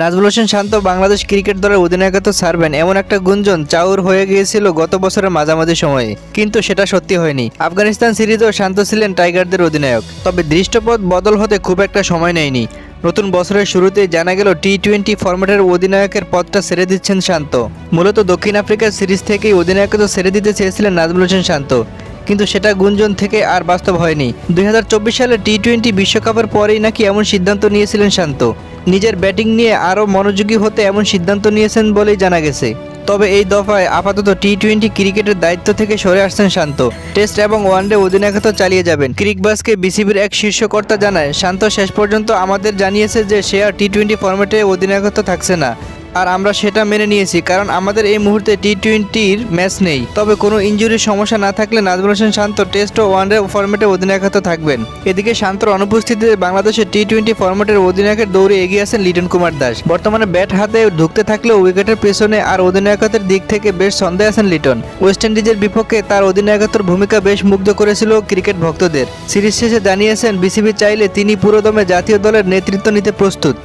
Nazmul Hossain Shanto Bangladesh cricket দলের অধিনায়কত্ব ছাড়বেন এমন একটা গুঞ্জন চাউর হয়ে গিয়েছিল গত বছরের মাঝামাঝি সময়ে। কিন্তু সেটা সত্যি হয়নি। আফগানিস্তান সিরিজেও শান্ত ছিলেন টাইগারদের অধিনায়ক। তবে দৃষ্টপথ বদল হতে খুব একটা সময় নেয়নি। নতুন বছরের শুরুতেই জানা গেল টি টোয়েন্টি ফরম্যাটের অধিনায়কের পদটা ছেড়ে দিচ্ছেন শান্ত। মূলত দক্ষিণ আফ্রিকার সিরিজ থেকেই অধিনায়কত্ব ছেড়ে দিতে চেয়েছিলেন নাজমুল হোসেন শান্ত। কিন্তু সেটা গুঞ্জন থেকে আর বাস্তব হয়নি। দুই হাজার চব্বিশ সালে টি টোয়েন্টি বিশ্বকাপের পরেই নাকি এমন সিদ্ধান্ত নিয়েছিলেন শান্ত। নিজের ব্যাটিং নিয়ে আরও মনোযোগী হতে এমন সিদ্ধান্ত নিয়েছেন বলেই জানা গেছে। তবে এই দফায় আপাতত টি টোয়েন্টি ক্রিকেটের দায়িত্ব থেকে সরে আসছেন শান্ত। টেস্ট এবং ওয়ানডে অধিনায়কত্ব চালিয়ে যাবেন। ক্রিকবাসকে বিসিবির এক শীর্ষকর্তা জানায়, শান্ত শেষ পর্যন্ত আমাদের জানিয়েছে যে সে আর টি টোয়েন্টি ফর্মেটে অধিনায়কত্ব থাকছে না। আর আমরা সেটা মেনে নিয়েছি, কারণ আমাদের এই মুহূর্তে টি টোয়েন্টির ম্যাচ নেই। তবে কোনো ইঞ্জুরির সমস্যা না থাকলে নাজমুল হোসেন শান্ত টেস্ট ও ওয়ানডে ফরম্যাটে অধিনায়কত্ব থাকবেন। এদিকে শান্তর অনুপস্থিতিতে বাংলাদেশের টি টোয়েন্টি ফরম্যাটের অধিনায়কের দৌড়ে এগিয়ে আছেন লিটন কুমার দাস। বর্তমানে ব্যাট হাতে ঢুকতে থাকলেও উইকেটের পেছনে আর অধিনায়কত্বের দিক থেকে বেশ সন্দেহ আছেন লিটন। ওয়েস্ট ইন্ডিজের বিপক্ষে তার অধিনায়কত্বের ভূমিকা বেশ মুগ্ধ করেছিল ক্রিকেট ভক্তদের। সিরিজ শেষে জানিয়েছেন, বিসিবি চাইলে তিনি পুরোদমে জাতীয় দলের নেতৃত্ব নিতে প্রস্তুত।